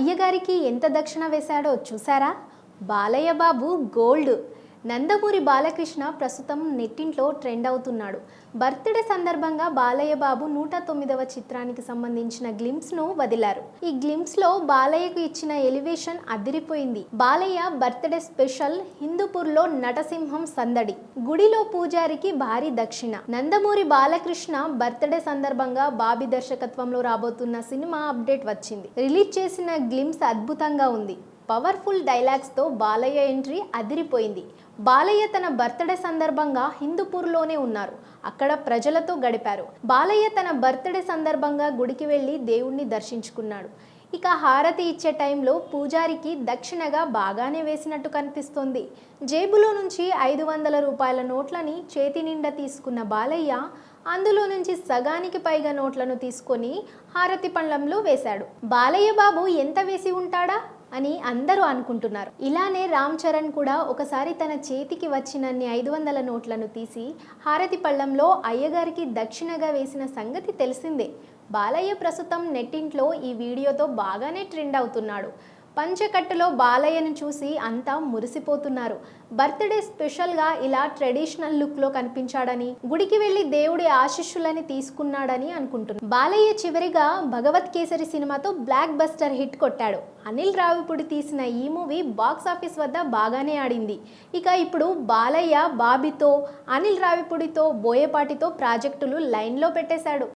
అయ్యగారికి ఎంత దక్షిణ వేశాడో చూసారా బాలయ్య బాబు గోల్డ్. నందమూరి బాలకృష్ణ ప్రస్తుతం నెట్టింట్లో ట్రెండ్ అవుతున్నాడు. బర్త్డే సందర్భంగా బాలయ్య బాబు నూట తొమ్మిదవ చిత్రానికి సంబంధించిన గ్లిమ్స్ను వదిలారు. ఈ గ్లిమ్స్లో బాలయ్యకు ఇచ్చిన ఎలివేషన్ అదిరిపోయింది. బాలయ్య బర్త్డే స్పెషల్ హిందూపూర్లో నటసింహం సందడి. గుడిలో పూజారికి భారీ దక్షిణ. నందమూరి బాలకృష్ణ బర్త్డే సందర్భంగా బాబీ దర్శకత్వంలో రాబోతున్న సినిమా అప్డేట్ వచ్చింది. రిలీజ్ చేసిన గ్లిమ్స్ అద్భుతంగా ఉంది. పవర్ఫుల్ డైలాగ్స్తో బాలయ్య ఎంట్రీ అదిరిపోయింది. బాలయ్య తన బర్త్డే సందర్భంగా హిందూపూర్లోనే ఉన్నారు. అక్కడ ప్రజలతో గడిపారు. బాలయ్య తన బర్త్డే సందర్భంగా గుడికి వెళ్ళి దేవుణ్ణి దర్శించుకున్నాడు. ఇక హారతి ఇచ్చే టైంలో పూజారికి దక్షిణగా బాగానే వేసినట్టు కనిపిస్తోంది. జేబులో నుంచి ఐదు వందల రూపాయల నోట్లని చేతి నిండా తీసుకున్న బాలయ్య అందులో నుంచి సగానికి పైగా నోట్లను తీసుకొని హారతి పండ్లంలో వేశాడు. బాలయ్య బాబు ఎంత వేసి ఉంటాడా? అని అందరూ అనుకుంటున్నారు. ఇలానే రామ్ చరణ్ కూడా ఒకసారి తన చేతికి వచ్చినన్ని ఐదు వందల నోట్లను తీసి హారతి పళ్ళంలో అయ్యగారికి దక్షిణగా వేసిన సంగతి తెలిసిందే. బాలయ్య ప్రస్తుతం నెట్టింట్లో ఈ వీడియోతో బాగానే ట్రెండ్ అవుతున్నాడు. పంచెకట్టులో బాలయ్యను చూసి అంతా మురిసిపోతున్నారు. బర్త్డే స్పెషల్గా ఇలా ట్రెడిషనల్ లుక్లో కనిపించాడని గుడికి వెళ్ళి దేవుడి ఆశీస్సులని తీసుకున్నాడని అనుకుంటున్నారు బాలయ్య చివరిగా భగవత్ కేసరి సినిమాతో బ్లాక్ బస్టర్ హిట్ కొట్టాడు. అనిల్ రావిపూడి తీసిన ఈ మూవీ బాక్స్ ఆఫీస్ వద్ద బాగానే ఆడింది. ఇక ఇప్పుడు బాలయ్య బాబీతో అనిల్ రావిపూడితో బోయపాటితో ప్రాజెక్టులు లైన్లో పెట్టేశాడు.